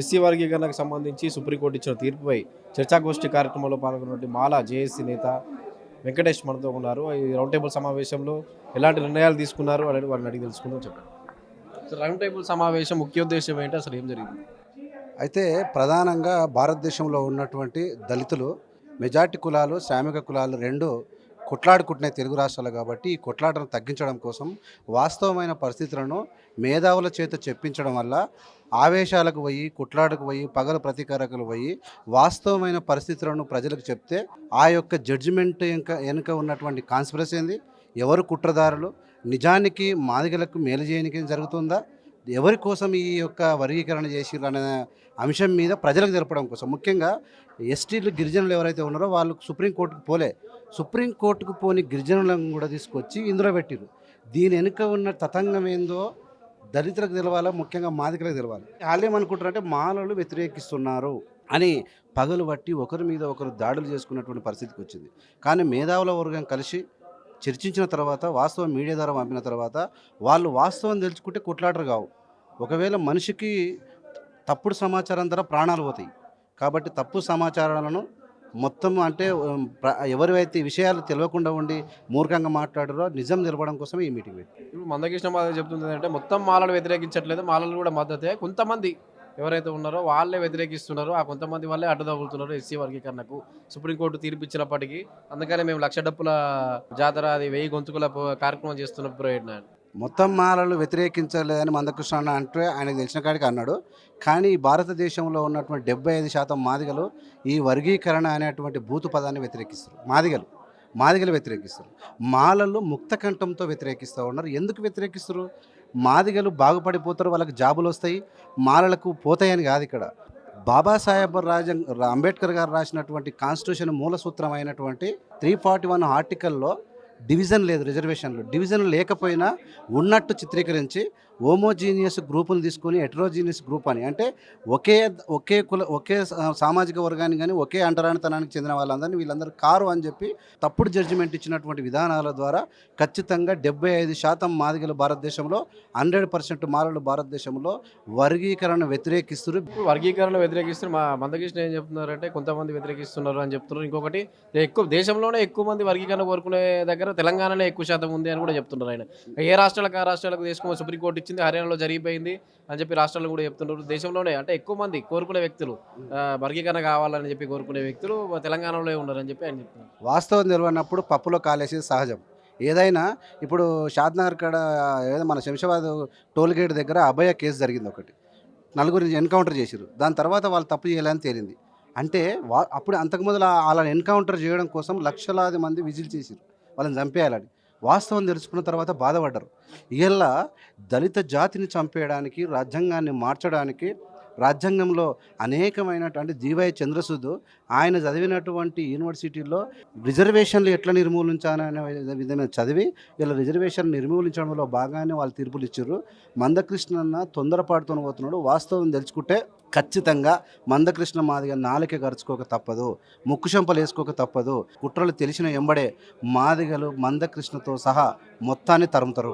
SC వర్గీకరణకు సంబంధించి supreme court ఇచ్చిన తీర్పుపై చర్చాగోష్ఠి కార్యక్రమంలో పాల్గొన్నటువంటి మాలా జేఏసీ నేత వెంకటేష్ మనతో ఉన్నారు. ఈ రౌండ్ టేబుల్ సమావేశంలో ఎలాంటి నిర్ణయాలు తీసుకున్నారు అనేది వారిని అడిగి తెలుసుకుందాం చెప్పండి రౌండ్ టేబుల్ సమావేశం ముఖ్య ఉద్దేశం ఏంటి? అసలు ఏం జరిగింది? అయితే ప్రధానంగా భారతదేశంలో ఉన్నటువంటి దళితులు మెజార్టీ కులాలు శ్రామిక కులాలు రెండు కొట్లాడుకుంటున్నాయి తెలుగు రాష్ట్రాలు కాబట్టి ఈ కొట్లాటను తగ్గించడం కోసం వాస్తవమైన పరిస్థితులను మేధావుల చేత చెప్పించడం వల్ల ఆవేశాలకు పోయి కుట్లాడకు పోయి పగల ప్రతీకారకులు పోయి వాస్తవమైన పరిస్థితులను ప్రజలకు చెప్తే ఆ యొక్క జడ్జిమెంట్ ఇంకా వెనుక ఉన్నటువంటి కాన్స్పిరసీ ఏంది? ఎవరు కుట్రదారులు? నిజానికి మాదిగలకు మేలు చేయడానికి జరుగుతుందా? ఎవరి కోసం ఈ యొక్క వర్గీకరణ చేసిర్రు అనే అంశం మీద ప్రజలకు తెలపడం కోసం. ముఖ్యంగా ఎస్టీలు గిరిజనులు ఎవరైతే ఉన్నారో వాళ్ళు సుప్రీంకోర్టుకు పోలే. సుప్రీంకోర్టుకు పోని గిరిజనులను కూడా తీసుకొచ్చి ఇందులో పెట్టిరు దీని వెనుక ఉన్న తతంగం ఏందో దళితులకు తెలవాలా? ముఖ్యంగా మాదికలకు తెలవాలి. వాళ్ళు ఏమనుకుంటారంటే మాలలు వ్యతిరేకిస్తున్నారు అని పగలు బట్టి ఒకరి మీద ఒకరు దాడులు చేసుకున్నటువంటి పరిస్థితికి వచ్చింది. కానీ మేధావుల వర్గం కలిసి చర్చించిన తర్వాత వాస్తవం మీడియా ద్వారా పంపిన తర్వాత వాళ్ళు వాస్తవం తెలుసుకుంటే కొట్లాడరు కావు. ఒకవేళ మనిషికి తప్పుడు సమాచారం ద్వారా ప్రాణాలు పోతాయి. కాబట్టి తప్పు సమాచారాలను మొత్తం అంటే ఎవరివైతే విషయాలు తెలియకుండా ఉండి మూర్ఖంగా మాట్లాడారో నిజం తెలపడం కోసం ఈ మీటింగ్ ఇప్పుడు మందకృష్ణ మాధవ్ చెప్తుంది అంటే మొత్తం మాలలు వ్యతిరేకించట్లేదు మాలలు కూడా మద్దతే. కొంతమంది ఎవరైతే ఉన్నారో వాళ్ళే వ్యతిరేకిస్తున్నారు. ఆ కొంతమంది వాళ్ళే అడ్డు ఎస్సీ వర్గీకరణకు. సుప్రీంకోర్టు తీర్పు ఇచ్చినప్పటికీ అందుకనే మేము లక్ష డప్పుల జాతర అది వెయ్యి గొంతుకుల కార్యక్రమం చేస్తున్న మొత్తం మాలలు వ్యతిరేకించలేదని మందకృష్ణ అన్న అంటే ఆయనకు తెలిసిన కాడికి అన్నాడు. కానీ భారతదేశంలో ఉన్నటువంటి డెబ్బై ఐదు శాతం మాదిగలు ఈ వర్గీకరణ అనేటువంటి భూతు పదాన్ని వ్యతిరేకిస్తారు. మాదిగలు. మాదిగలు వ్యతిరేకిస్తారు. మాలలు ముక్త కంఠంతో వ్యతిరేకిస్తూ ఉన్నారు. ఎందుకు వ్యతిరేకిస్తారు? మాదిగలు బాగుపడిపోతారు వాళ్ళకి జాబులు వస్తాయి మాలలకు పోతాయని కాదు ఇక్కడ. బాబాసాహెబ్ రాజం అంబేద్కర్ గారు రాసినటువంటి కాన్స్టిట్యూషన్ మూల సూత్రం అయినటువంటి త్రీ ఫార్టీ వన్ ఆర్టికల్లో డివిజన్ లేదు రిజర్వేషన్లు. డివిజన్ లేకపోయినా ఉన్నట్టు చిత్రీకరించి హోమోజీనియస్ గ్రూపులు తీసుకొని హెటరోజీనియస్ గ్రూప్ అని. అంటే ఒకే ఒకే కుల ఒకే సా- సామాజిక వర్గాన్ని కానీ ఒకే అంటరానితనానికి చెందిన వాళ్ళందరినీ వీళ్ళందరూ కారు అని చెప్పి తప్పుడు జడ్జిమెంట్ ఇచ్చినటువంటి విధానాల ద్వారా ఖచ్చితంగా డెబ్బై ఐదు శాతం మాదిగలు భారతదేశంలో హండ్రెడ్ పర్సెంట్ మాలలు భారతదేశంలో వర్గీకరణ వ్యతిరేకిస్తారు. వర్గీకరణ వ్యతిరేకిస్తున్నారు మా మందకృష్ణ ఏం చెప్తున్నారంటే కొంతమంది వ్యతిరేకిస్తున్నారు అని చెప్తున్నారు. ఇంకొకటి ఎక్కువ దేశంలోనే ఎక్కువ మంది వర్గీకరణ కోరుకునే దగ్గర తెలంగాణలో ఎక్కువ శాతం ఉంది అని కూడా చెప్తున్నారు ఆయన. ఏ రాష్ట్రాలకు ఆ రాష్ట్రాలకు తీసుకోమని సుప్రీంకోర్టు ఇచ్చింది హర్యానాలో జరిగిపోయింది అని చెప్పి రాష్ట్రాలు కూడా చెప్తున్నారు. దేశంలోనే అంటే ఎక్కువ మంది కోరుకునే వ్యక్తులు వర్గీకరణ కావాలని చెప్పి కోరుకునే వ్యక్తులు తెలంగాణలో ఉన్నారని చెప్పి ఆయన చెప్తున్నారు. వాస్తవం తెలియనప్పుడు పప్పులో కాలేసేది సహజం. ఏదైనా ఇప్పుడు షాద్నగర్ కాడ ఏదో మన శంషాబాద్ టోల్ గేట్ దగ్గర అభయ కేసు జరిగింది ఒకటి. నలుగురిని ఎన్కౌంటర్ చేశారు దాని తర్వాత వాళ్ళు తప్పు చేయాలని తేలింది. అంటే వా అప్పుడు అంతకుముందు వాళ్ళని ఎన్కౌంటర్ చేయడం కోసం లక్షలాది మంది విజిల్ చేశారు వాళ్ళని చంపేయాలని. వాస్తవం తెలుసుకున్న తర్వాత బాధపడ్డారు. ఇలా దళిత జాతిని చంపేయడానికి రాజ్యాంగాన్ని మార్చడానికి రాజ్యాంగంలో అనేకమైనటువంటి జీవై చంద్రసూద్ ఆయన చదివినటువంటి యూనివర్సిటీల్లో రిజర్వేషన్లు ఎట్లా నిర్మూలించాలనే విధంగా చదివి ఇలా రిజర్వేషన్ నిర్మూలించడంలో బాగానే వాళ్ళు తీర్పులు ఇచ్చారు. మందకృష్ణన్న తొందరపాటుతో పోతున్నాడు. వాస్తవం తెలుసుకుంటే ఖచ్చితంగా మందకృష్ణ మాదిగా నాలిక గరుచుకోక తప్పదు ముక్కు చెంపలు వేసుకోక తప్పదు కుట్రలు తెలిసిన ఎంబడే మాదిగలు మందకృష్ణతో సహా మొత్తాన్ని తరుముతారు.